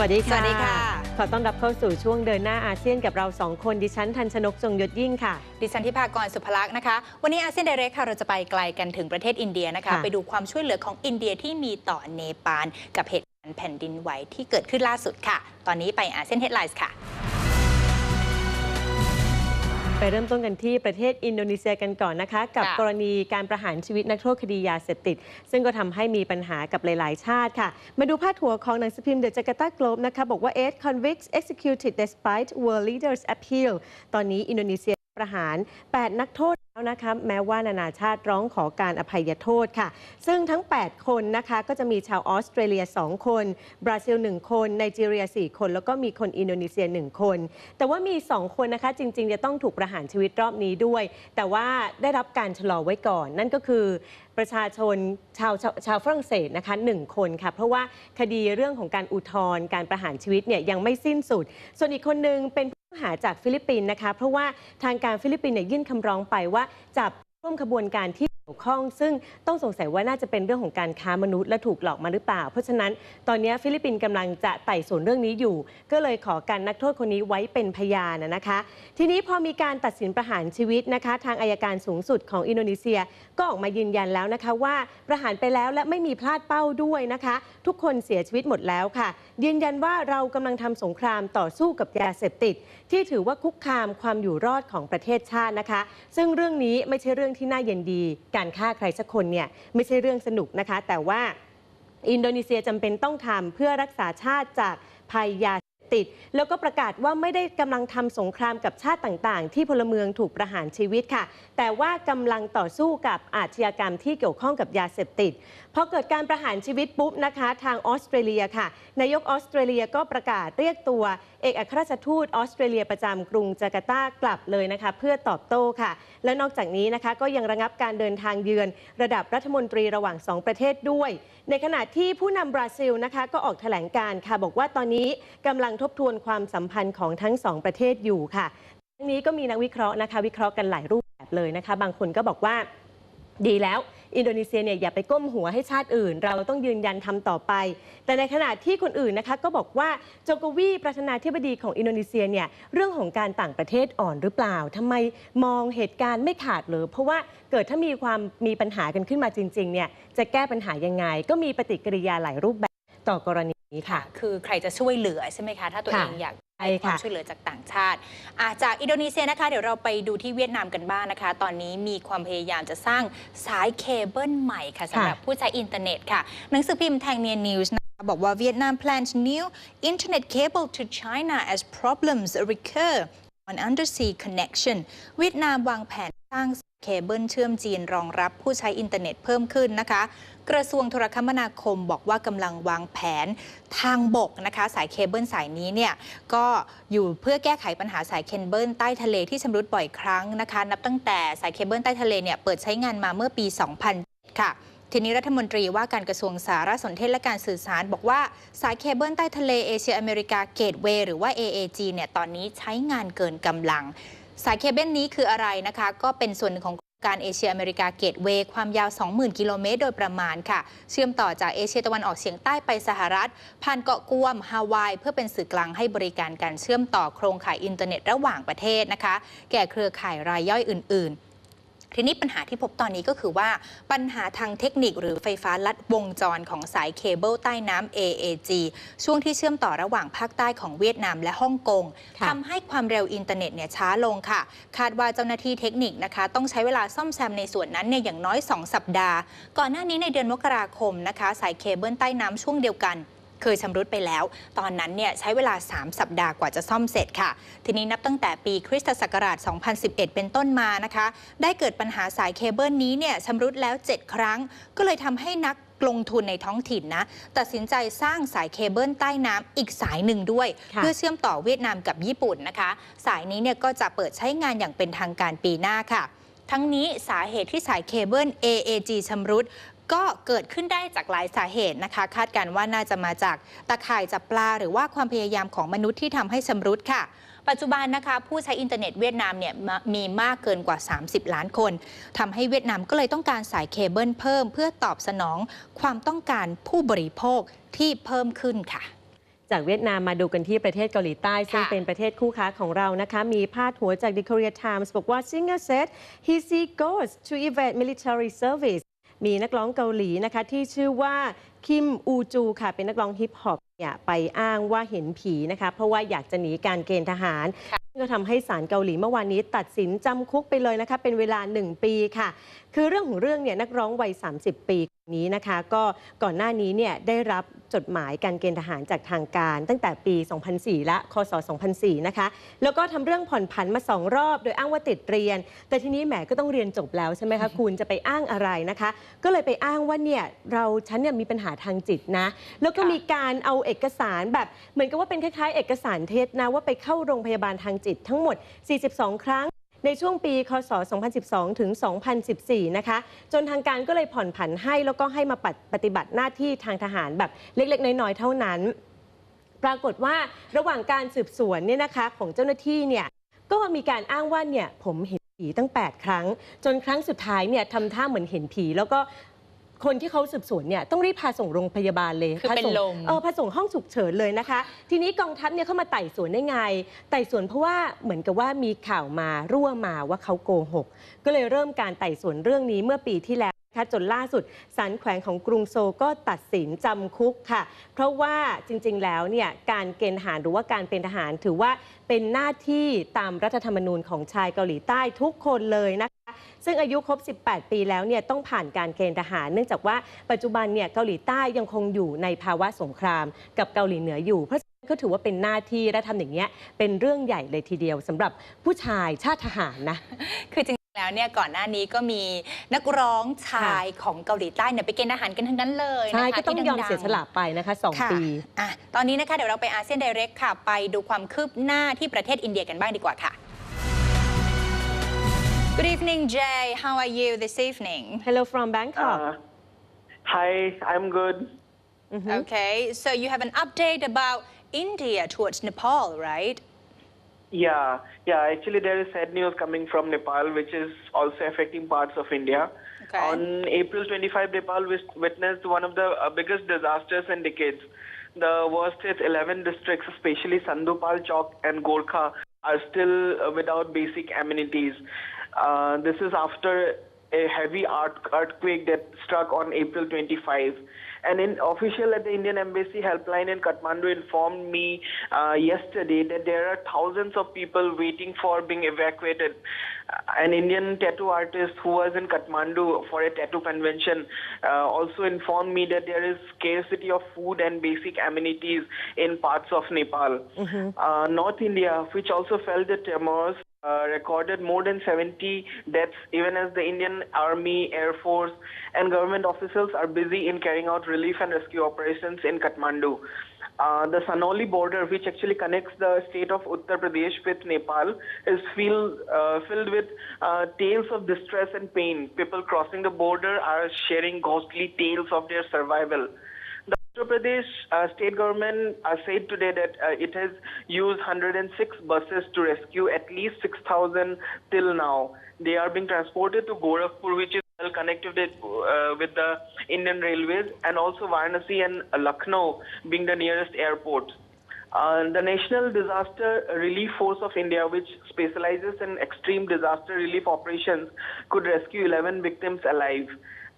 วัสดีค่ะ สวัสดีค่ะ ขอต้อนรับเข้าสู่ช่วงเดินหน้าอาเซียนกับเราสองคน ดิฉันทันชนกจงยศยิ่งค่ะ ดิฉันทิพากรสุภลักษณ์นะคะ วันนี้อาเซียนเดเรกค่ะเราจะไปไกลกันถึงประเทศอินเดียนะคะค่ะไปดูความช่วยเหลือของอินเดียที่มีต่อเนปาลกับเหตุการณ์แผ่นดินไหวที่เกิดขึ้นล่าสุดค่ะ ตอนนี้ไปอาเซียนเฮดไลน์ค่ะ ไปเริ่มต้นกันที่ประเทศอินโดนีเซียกันก่อนนะคะ กับค่ะกรณีการประหารชีวิตนักโทษคดียาเสพติด ซึ่งก็ทำให้มีปัญหากับหลาย ๆ ชาติค่ะ มาดูพาดหัวของหนังสือพิมพ์ The Jakarta Globe นะคะ บอกว่า eight convicts executed despite world leaders appeal ตอนนี้อินโดนีเซีย ประหาร 8 นักโทษแล้วนะคะแม้ว่านานาชาติร้องขอการอภัยโทษค่ะ ซึ่งทั้ง 8 คนนะคะก็จะมีชาวออสเตรเลีย 2 คน บราซิล 1 คนไนจีเรีย 4 คน แล้วก็มีคนอินโดนีเซีย 1 คน แต่ว่ามี 2 คนนะคะจริง ๆ จะต้องถูกประหารชีวิตรอบนี้ด้วย แต่ว่าได้รับการชะลอไว้ก่อน นั่นก็คือประชาชนชาวชาวชาวฝรั่งเศสนะคะหคนค่ะ เพราะว่าคดีเรื่องของการอุทธรณ์การประหารชีวิตเนี่ยยังไม่สิ้นสุด ส่วนอีกคนนึงเป็น หาจากฟิลิปปินส์นะคะ เพราะว่าทางการฟิลิปปินส์เนี่ยยื่นคำร้องไปว่าจับร่วมขบวนการที่เกี่ ยวข้องซึ่งต้องสงสัยว่าน่าจะเป็นเรื่องของการค้ามนุษย์และถูกหลอกมาหรือเปล่า เพราะฉะนั้นตอนนี้ฟิลิปปินส์กำลังจะไต่สวนเรื่องนี้อยู่ ก็เลยขอการนักโทษคนนี้ไว้เป็นพยานนะคะ ทีนี้พอมีการตัดสินประหารชีวิตนะคะ ทางอายการสูงสุดของอินโดนีเซีย ก็ออกมายืนยันแล้วนะคะว่าประหารไปแล้วและไม่มีพลาดเป้าด้วยนะคะ ทุกคนเสียชีวิตหมดแล้วค่ะ ยืนยันว่าเรากำลังทำสงครามต่อสู้กับยาเสพติด ที่ถือว่าคุกคามความอยู่รอดของประเทศชาตินะคะ ซึ่งเรื่องนี้ไม่ใช่เรื่องที่น่าเย็นดีกการฆ่าใครสักคนเนี่ยไม่ใช่เรื่องสนุกนะคะ แต่ว่าอินโดนีเซียจำเป็นต้องทำเพื่อรักษาชาติจากภัยยา ติด แล้วก็ประกาศว่าไม่ได้กำลังทำสงครามกับชาติต่างๆ ที่พลเมืองถูกประหารชีวิตค่ะ แต่ว่ากำลังต่อสู้กับอาชญากรรมที่เกี่ยวข้องกับยาเสพติดพอเกิดการประหารชีวิตปุ๊บนะคะ ทางออสเตรเลียค่ะนายกออสเตรเลียก็ประกาศเรียกตัว เอกอัครราชทูตออสเตรเลียประจำกรุงจาการ์ตากลับเลยนะคะเพื่อตอบโต้ค่ะ และนอกจากนี้นะคะก็ยังระงับการเดินทางเยือน ระดับรัฐมนตรีระหว่างสองประเทศด้วย ในขณะที่ผู้นำบราซิลนะคะก็ออกแถลงการณ์ค่ะบอกว่าตอนนี้กำลังทบทวนความสัมพันธ์ของทั้งสองประเทศอยู่ค่ะทั้งนี้ก็มีนักวิเคราะห์นะคะ วิเคราะห์กันหลายรูปแบบเลยนะคะ บางคนก็บอกว่าดีแล้วอินโดนีเซียเนี่ยอย่าไปก้มหัวให้ชาติอื่น เราต้องยืนยันทำต่อไป แต่ในขณะที่คนอื่นนะคะ ก็บอกว่าโจโกวีประธานาธิบดีของอินโดนีเซียเนี่ยเรื่องของการต่างประเทศอ่อนหรือเปล่าทำไมมองเหตุการณ์ไม่ขาดเลยเพราะว่าเกิดถ้ามีความมีปัญหากันขึ้นมาจริงๆเนี่ยจะแก้ปัญหายังไง ก็มีปฏิกิริยาหลายรูปแบบต่อกรณี นี้ค่ะ คือใครจะช่วยเหลือใช่ไหมคะ ถ้าตัวค่ะเองอยากใช่ให้ความค่ะช่วยเหลือจากต่างชาติอะจากอินโดนีเซียนะคะ เดี๋ยวเราไปดูที่เวียดนามกันบ้างนะคะ ตอนนี้มีความพยายามจะสร้างสายเคเบิลใหม่ค่ะสำหรับผู้ใช้อินเทอร์เน็ตค่ะหนังสือพิมพ์แทงเนียนิวส์นะคะบอกว่าเวียดนาม plans new internet cable to China as problems recur on undersea connection เวียดนามวางแผนสร้างเคเบิลเชื่อมจีนรองรับผู้ใช้อินเทอร์เน็ตเพิ่มขึ้นนะคะ กระทรวงโทรคมนาคมบอกว่ากำลังวางแผนทางบกนะคะ สายเคเบิลสายนี้เนี่ยก็อยู่เพื่อแก้ไขปัญหาสายเคเบิลใต้ทะเลที่ชำรุดบ่อยครั้งนะคะ นับตั้งแต่สายเคเบิลใต้ทะเลเนี่ยเปิดใช้งานมาเมื่อปี 2000 ค่ะทีนี้รัฐมนตรีว่าการกระทรวงสารสนเทศและการสื่อสาร บอกว่าสายเคเบิลใต้ทะเลเอเชียอเมริกาเกตเวย์หรือว่า AAG เนี่ยตอนนี้ใช้งานเกินกำลัง สายเคเบิลนี้คืออะไรนะคะ ก็เป็นส่วนหนึ่งของ การเอเชียอเมริกาเกตเวย์ความยาว 20,000 กิโลเมตรโดยประมาณค่ะ เชื่อมต่อจากเอเชียตะวันออกเฉียงใต้ไปสหรัฐ ผ่านเกาะกวมฮาวาย เพื่อเป็นสื่อกลางให้บริการการเชื่อมต่อโครงข่ายอินเทอร์เน็ตระหว่างประเทศนะคะ แก่เครือข่ายรายย่อยอื่น ๆ ทีนี้ปัญหาที่พบตอนนี้ก็คือว่าปัญหาทางเทคนิคหรือไฟฟ้าลัดวงจรของสายเคเบิลใต้น้ำ AAG ช่วงที่เชื่อมต่อระหว่างภาคใต้ของเวียดนามและฮ่องกงทำให้ความเร็วอินเทอร์เน็ตเนี่ยช้าลงค่ะ คาดว่าเจ้าหน้าที่เทคนิคนะคะ ต้องใช้เวลาซ่อมแซมในส่วนนั้นเนี่ยอย่างน้อย 2 สัปดาห์ ก่อนหน้านี้ในเดือนมกราคมนะคะ สายเคเบิลใต้น้ำช่วงเดียวกัน เคยชำรุดไปแล้ว ตอนนั้นเนี่ยใช้เวลา 3 สัปดาห์กว่าจะซ่อมเสร็จค่ะ ทีนี้นับตั้งแต่ปีคริสตศักราช 2011 เป็นต้นมานะคะ ได้เกิดปัญหาสายเคเบิลนี้เนี่ยชำรุดแล้ว 7 ครั้ง ก็เลยทำให้นักลงทุนในท้องถิ่นนะ ตัดสินใจสร้างสายเคเบิลใต้น้ำอีกสายหนึ่งด้วยค่ะเพื่อเชื่อมต่อเวียดนามกับญี่ปุ่นนะคะ สายนี้เนี่ยก็จะเปิดใช้งานอย่างเป็นทางการปีหน้าค่ะ ทั้งนี้สาเหตุที่สายเคเบิล AAG ชำรุด ก็เกิดขึ้นได้จากหลายสาเหตุนะคะ คาดการณ์ว่าน่าจะมาจากตะข่ายจับปลา หรือว่าความพยายามของมนุษย์ที่ทำให้ชำรุดค่ะ ปัจจุบันนะคะ ผู้ใช้อินเทอร์เน็ตเวียดนามเนี่ยมมีมากเกินกว่า 30 ล้านคนทำให้เวียดนามก็เลยต้องการสายเคเบิลเพิ่ม เพื่อตอบสนองความต้องการผู้บริโภคที่เพิ่มขึ้นค่ะจากเวียดนามมาดูกันที่ประเทศเกาหลีใต้ ซึ่งค่ะเป็นประเทศคู่ค้าของเรานะคะ มีพาดหัวจาก The Korea Times บอกว่า singer said he see ghosts to evade military service มีนักร้องเกาหลีนะคะที่ชื่อว่าคิมอูจูค่ะเป็นนักร้องฮิปฮอปเนี่ยไปอ้างว่าเห็นผีนะคะเพราะว่าอยากจะหนีการเกณฑ์ทหาร ก็ทำให้ศาลเกาหลีเมื่อวานนี้ตัดสินจำคุกไปเลยนะคะเป็นเวลา 1 ปีค่ะ คือเรื่องของเรื่องเนี่ยนักร้องวัย 30 ปีค นนี้นะคะก็ก่อนหน้านี้เนี่ยได้รับจดหมายการเกณฑ์ทหารจากทางการ ตั้งแต่ปี 2004 และ คศ 2004 นะคะ แล้วก็ทำเรื่องผ่อนผันมา 2 รอบ โดยอ้างว่าติดเรียน แต่ทีนี้แหมก็ต้องเรียนจบแล้วใช่ไหมคะคุณจะไปอ้างอะไรนะคะ ก็เลยไปอ้างว่าเนี่ยเราฉันเนี่ยมีปัญหาทางจิตนะ แล้วก็ค่ะมีการเอาเอกสารแบบเหมือนกับว่าเป็นคล้ายๆ เอกสารเท็จนะว่าไปเข้าโรงพยาบาลทางจิตทั้งหมด 42 ครั้ง ในช่วงปีคศ 2012 ถึง 2014 นะคะ จนทางการก็เลยผ่อนผันให้แล้วก็ให้มาปฏิบัติหน้าที่ทางทหารแบบเล็ก ๆ น้อย ๆ เท่านั้น ปรากฏว่าระหว่างการสืบสวนเนี่ยนะคะของเจ้าหน้าที่เนี่ยก็มีการอ้างว่าเนี่ยผมเห็นผีตั้ง 8 ครั้ง จนครั้งสุดท้ายเนี่ยทำท่าเหมือนเห็นผี แล้วก็ คนที่เขาสืบสวนเนี่ยต้องรีบพาส่งโรงพยาบาลเลยคือพาเป็นส่งลม เออพาส่งห้องฉุกเฉินเลยนะคะ ทีนี้กองทัพเนี่ยเข้ามาไต่สวนได้ไง ไต่สวนเพราะว่าเหมือนกับว่ามีข่าวมารั่วมาว่าเขาโกหก ก็เลยเริ่มการไต่สวนเรื่องนี้เมื่อปีที่แล้วนะ คะจนล่าสุดศาลแขวงของกรุงโซลก็ตัดสินจำคุกค่ะ เพราะว่าจริงๆแล้วเนี่ยการเกณฑ์ทหารหรือว่าการเป็นทหารถือว่าเป็นหน้าที่ตามรัฐธรรมนูญของชายเกาหลีใต้ทุกคนเลยนะคะ ซึ่งอายุครบ 18 ปีแล้วเนี่ยต้องผ่านการเกณฑ์ทหาร เนื่องจากว่าปัจจุบันเนี่ยเกาหลีใต้ยังคงอยู่ในภาวะสงคราม กับเกาหลีเหนืออยู่เพราะฉะนั้นก็ถือว่าเป็นหน้าที่และทำอย่างเงี้ยเป็นเรื่องใหญ่เลยทีเดียวสำหรับผู้ชายชาติทหารนะคือจริง แล้วเนี่ยก่อนหน้านี้ก็มีนักร้องชายของเกาหลีใต้เนี่ยไปเกณฑ์อาหารกันทั้งนั้นเลยนะคะใช่ก็ต้องที่ยอมดัๆเสียสละไปนะคะค่ะ2ปีอะตอนนี้นะคะเดี๋ยวเราไปอาเซียนไดเรกค่ะ ไปดูความคืบหน้าที่ประเทศอินเดียกันบ้างดีกว่าค่ะ Good evening Jay how are you this evening Hello from Bangkok Uh, hi, I'm good. Mhm. Okay so you have an update about India towards Nepal right Yeah, yeah. Actually, there is sad news coming from Nepal, which is also affecting parts of India. Okay. On April 25, Nepal witnessed one of the uh, biggest disasters in decades. The worst hit 11 districts, especially Sandupal, Chowk, and Gorkha, are still uh, without basic amenities. Uh, this is after a heavy earth- earthquake that struck on April 25. An in official at the Indian Embassy helpline in Kathmandu informed me uh, yesterday that there are thousands of people waiting for being evacuated. Uh, An Indian tattoo artist who was in Kathmandu for a tattoo convention uh, also informed me that there is scarcity of food and basic amenities in parts of Nepal. Uh, North India, which also felt the tremors, uh, recorded more than 70 deaths, even as the Indian Army, Air Force, and government officials are busy in carrying out relief and rescue operations in Kathmandu. Uh, the Sanoli border, which actually connects the state of Uttar Pradesh with Nepal, is filled, uh, filled with uh, tales of distress and pain. People crossing the border are sharing ghostly tales of their survival. Uttar Pradesh uh, state government uh, said today that uh, it has used 106 buses to rescue at least 6,000 till now. They are being transported to Gorakhpur, which is well connected with, uh, with the Indian Railways, and also Varanasi and Lucknow being the nearest airports. Uh, the National Disaster Relief Force of India, which specializes in extreme disaster relief operations, could rescue 11 victims alive.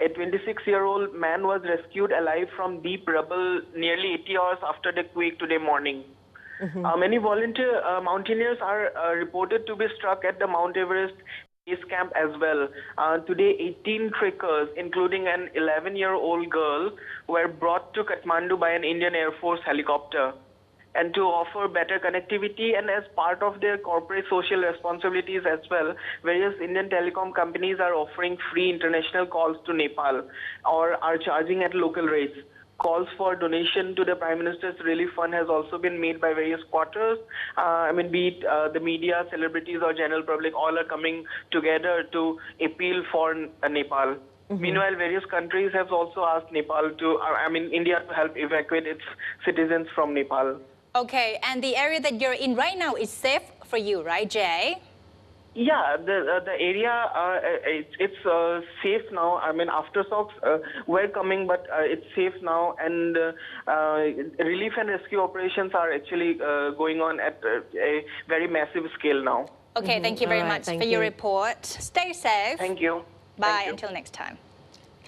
A 26 year old man was rescued alive from deep rubble nearly 80 hours after the quake today morning. Uh, many volunteer uh, mountaineers are uh, reported to be struck at the Mount Everest base camp as well. Uh, today, 18 trekkers, including an 11 year old girl, were brought to Kathmandu by an Indian Air Force helicopter. And to offer better connectivity and as part of their corporate social responsibilities as well, various Indian telecom companies are offering free international calls to Nepal or are charging at local rates. Calls for donation to the Prime Minister's Relief Fund has also been made by various quarters. Uh, I mean, be it uh, the media, celebrities, or general public, all are coming together to appeal for uh, Nepal. Meanwhile, various countries have also asked Nepal to, uh, I mean, India to help evacuate its citizens from Nepal. Okay and the area that you're in right now is safe for you right Jay Yeah, the uh, the area uh, it's, it's uh, safe now. I mean, aftershocks uh, were coming, but uh, it's safe now, and uh, uh, relief and rescue operations are actually uh, going on at uh, a very massive scale now. Okay thank you very Alright, much thank for your report stay safe Thank you. bye Thank you. until next time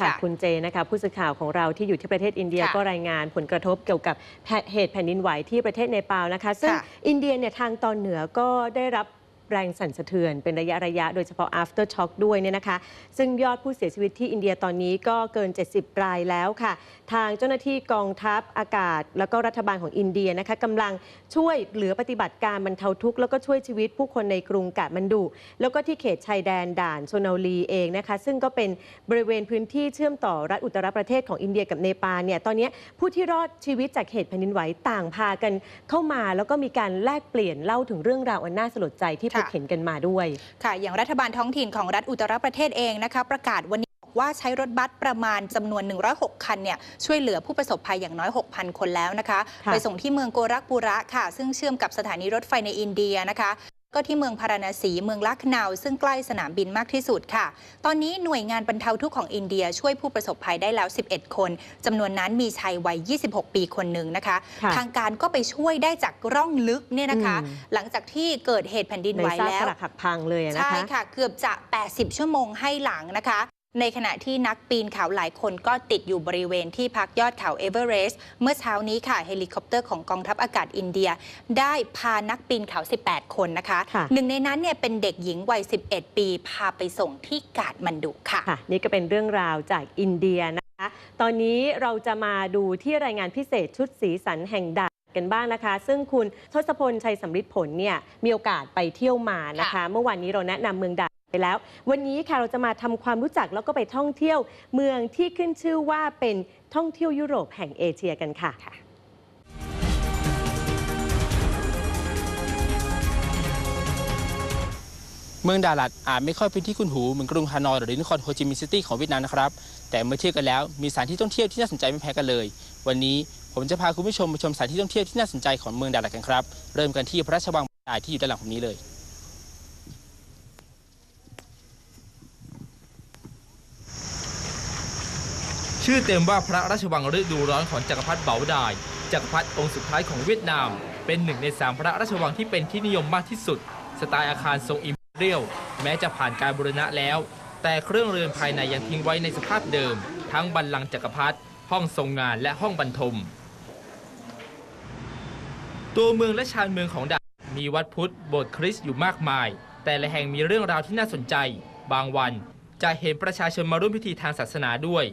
ค่ะค่ะคุณเจนะคะผู้สื่อข่าวของเราที่อยู่ที่ประเทศอินเดียค่ะก็รายงานผลกระทบเกี่ยวกับแผเหตุแผ่นดินไหวที่ประเทศเนปาลนะคะ ซึ่งค่ะอินเดียเนี่ยทางตอนเหนือก็ได้รับ แรงสั่นสะเทือนเป็นระยะระยะโดยเฉพาะ after shock ด้วยเนี่ยนะคะ ซึ่งยอดผู้เสียชีวิตที่อินเดียตอนนี้ก็เกิน 70 รายแล้วค่ะ ทางเจ้าหน้าที่กองทัพอากาศ แล้วก็รัฐบาลของอินเดียนะคะกำลังช่วยเหลือปฏิบัติการบรรเทาทุกข์แล้วก็ช่วยชีวิตผู้คนในกรุงกาดมันดุแล้วก็ที่เขตชายแดนด่านโซนาลีเองนะคะ ซึ่งก็เป็นบริเวณพื้นที่เชื่อมต่อรัฐอุตตรประเทศของอินเดียกับเนปาลเนี่ยตอนนี้ผู้ที่รอดชีวิตจากเหตุแผ่นดินไหวต่างพากันเข้ามาแล้วก็มีการแลกเปลี่ยนเล่าถึงเรื่องราวอันน่าสลดใจที่พบค่ะเห็นกันมาด้วย ค่ะ อย่างรัฐบาลท้องถิ่นของรัฐอุตตรประเทศเองนะคะ ประกาศวันนี้บอกว่าใช้รถบัสประมาณจำนวน 106 คันเนี่ยช่วยเหลือผู้ประสบภัยอย่างน้อย 6,000 คนแล้วนะคะค่ะไปส่งที่เมืองโกรักบุระค่ะ ซึ่งเชื่อมกับสถานีรถไฟในอินเดียนะคะ ก็ที่เมืองพาราณสีเมืองลักนาว ซึ่งใกล้สนามบินมากที่สุดค่ะ ตอนนี้หน่วยงานบรรเทาทุกข์ของอินเดียช่วยผู้ประสบภัยได้แล้ว 11 คนจำนวนนั้นมีชายวัย 26 ปีคนหนึ่งนะคะค่ะทางการก็ไปช่วยได้จากร่องลึกเนี่ยนะคะอืมหลังจากที่เกิดเหตุแผ่นดินในไหวซากแล้ปวรักหักพังเลยอะนะใช่คะค่ะ เกือบจะ 80 ชั่วโมงให้หลังนะคะ ในขณะที่นักปีนเขาหลายคนก็ติดอยู่บริเวณที่พักยอดเขาเอเวอเรสต์เมื่อเช้านี้ค่ะ เฮลิคอปเตอร์ของกองทัพอากาศอินเดีย ได้พานักปีนเขา 18 คนนะคะค่ะหนึ่งในนั้นเนี่ยเป็นเด็กหญิงวัย 11 ปี พาไปส่งที่กาดมันดุค่ะค่ะ นี่ก็เป็นเรื่องราวจากอินเดียนะคะ ตอนนี้เราจะมาดูที่รายงานพิเศษชุดสีสันแห่งด่านกันบ้างนะคะ ซึ่งคุณทศพลชัยสำริดผลเนี่ยมีโอกาสไปเที่ยวมานะคะค่ะเมื่อวานนี้เราแนะนำเมืองด่าน ไปแล้ว วันนี้ค่ะเราจะมาทำความรู้จักแล้วก็ไปท่องเที่ยวเมืองที่ขึ้นชื่อว่าเป็นท่องเที่ยวยุโรปแห่งเอเชียกันค่ะเมืองดาลัดอาจไม่ค่อยเป็นที่คุ้นหูเหมือนกรุงฮานอยหรือนครโฮจิมินห์ซิตี้ของเวียดนามนะครับ แต่เมื่อเทียบกันแล้วมีสถานที่ท่องเที่ยวที่น่าสนใจไม่แพ้กันเลย วันนี้ผมจะพาคุณผู้ชมไปชมสถานที่ท่องเที่ยวที่น่าสนใจของเมืองดาลัดกันครับ เริ่มกันที่พระราชวังดาที่อยู่ด้านหลังผมนี้เลย ชื่อเต็มว่าพระราชวังฤดูร้อนของจักรพรรดิเบาดายจักรพรรดิองค์สุดท้ายของเวียดนาม เป็นหนึ่งในสามพระราชวังที่เป็นที่นิยมมากที่สุด สไตล์อาคารทรงอิมเรียลแม้จะผ่านการบูรณะแล้ว แต่เครื่องเรือนภายในยังทิ้งไว้ในสภาพเดิม ทั้งบัลลังก์จักรพรรดิห้องทรงงานและห้องบรรทม ตัวเมืองและชานเมืองของดามีวัดพุทธโบสถ์คริสต์อยู่มากมาย แต่ละแห่งมีเรื่องราวที่น่าสนใจ บางวันจะเห็นประชาชนมาร่วมพิธีทางศาสนาด้วย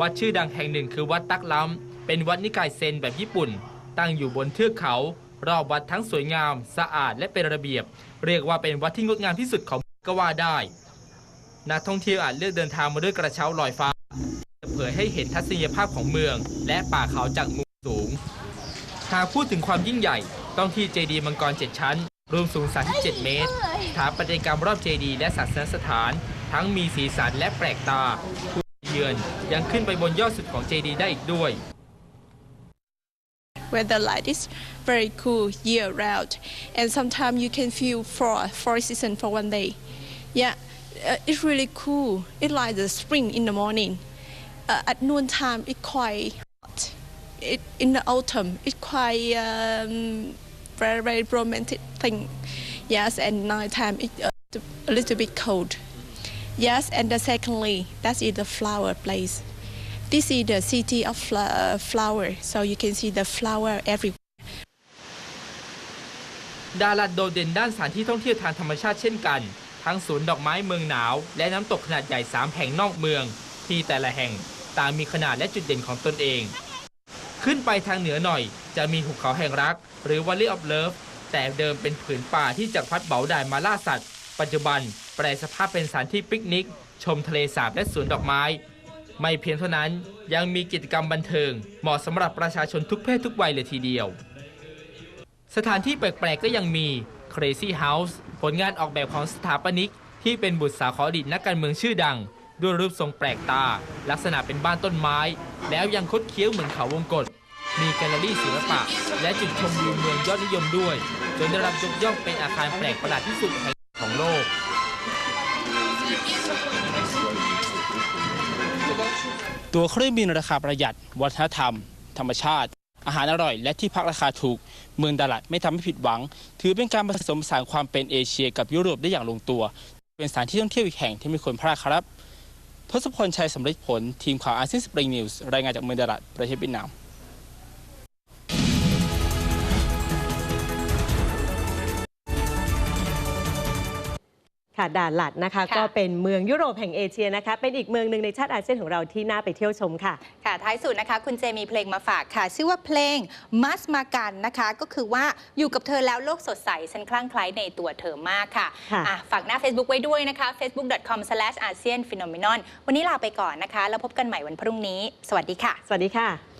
วัดชื่อดังแห่งหนึ่งคือวัดตักล้ำ เป็นวัดนิกายเซนแบบญี่ปุ่น ตั้งอยู่บนเทือกเขา รอบวัดทั้งสวยงาม สะอาดและเป็นระเบียบ เรียกว่าเป็นวัดที่งดงามที่สุดของก็ว่าได้ นักท่องเที่ยวอาจเลือกเดินทางมาด้วยกระเช้าลอยฟ้าเผยให้เห็นทัศนียภาพของเมือง และป่าเขาจากมุมสูง หากพูดถึงความยิ่งใหญ่ ต้องที่เจดีย์มังกร 7 ชั้น รวมสูง 37 เมตรสถาปัตยกรรมรอบเจดีย์และศาสนสถาน ทั้งมีสีสันและแปลกตา เยือนยังขึ้นไปบนยอดสุดของเจดีย์ได้อีกด้วย weather like this very cool year round and sometimes you can feel four four season for one day yeah uh, it's really cool it's like the spring in the morning uh, at noon time it's quite hot it, in the autumn it's quite um, very very romantic thing yes and night time it's uh, a little bit cold Yes and the secondly that is the flower place this is the city of fla- flower, so you can see the flower everywhere. ดาลัดโดดเด่นด้านสถานที่ท่องเที่ยวทางธรรมชาติเช่นกัน ทั้งสวนดอกไม้เมืองหนาว และน้ำตกขนาดใหญ่ 3 แห่งนอกเมือง ที่แต่ละแห่งต่างมีขนาดและจุดเด่นของตนเอง ขึ้นไปทางเหนือหน่อยจะมีหุบเขาแห่งรัก หรือ Valley of Love แต่เดิมเป็นผืนป่าที่จักรพรรดิเบาดายมาล่าสัตว์ ปัจจุบันแปลสภาพเป็นสถานที่ปิกนิก ชมทะเลสาบและสวนดอกไม้ ไม่เพียงเท่านั้นยังมีกิจกรรมบันเทิง เหมาะสำหรับประชาชนทุกเพศทุกวัยเลยทีเดียว สถานที่แปลกๆก็ยังมี Crazy House ผลงานออกแบบของสถาปนิก ที่เป็นบุตรสาวของอดีตนักการเมืองชื่อดัง ด้วยรูปทรงแปลกตา ลักษณะเป็นบ้านต้นไม้ แล้วยังคดเคี้ยวเหมือนเขาวงกฏมีแกลเลอรี่ศิลปะ และจุดชมวิวเมืองยอดนิยมด้วย จนได้รับยกย่องเป็นอาคารแปลกประหลาดที่สุดแห่ง ของโลก ตัวเครื่องบินราคาประหยัด วัฒนธรรม ธรรมชาติ อาหารอร่อย และที่พักราคาถูก เมืองดาลัดไม่ทำให้ผิดหวัง ถือเป็นการผสมผสานความเป็นเอเชียกับยุโรปได้อย่างลงตัว เป็นสถานที่ท่องเที่ยวอีกแห่งที่มีคนพลาดครับทศพลชัยสำเร็จผล ทีมข่าวอาเซียนสปริงนิวส์รายงานจากเมืองดาลัดประเทศเวียดนาม ค่ะด่านหลัดนะคะค่ะก็เป็นเมืองยุโรปแห่งเอเชียนะคะ เป็นอีกเมืองหนึ่งในชาติอาเซียนของเราที่น่าไปเที่ยวชมค่ะ ค่ะ ท้ายสุดนะคะ คุณเจมีเพลงมาฝากค่ะ ชื่อว่าเพลงมัสมากันนะคะ ก็คือว่าอยู่กับเธอแล้วโลกสดใสฉันคลั่งไคล้ในตัวเธอมากค่ะค่ะอะฝากหน้า Facebook ไว้ด้วยนะคะ facebook.com/asianphenomenon วันนี้ลาไปก่อนนะคะ แล้วพบกันใหม่วันพรุ่งนี้ สวัสดีค่ะ สวัสดีค่ะ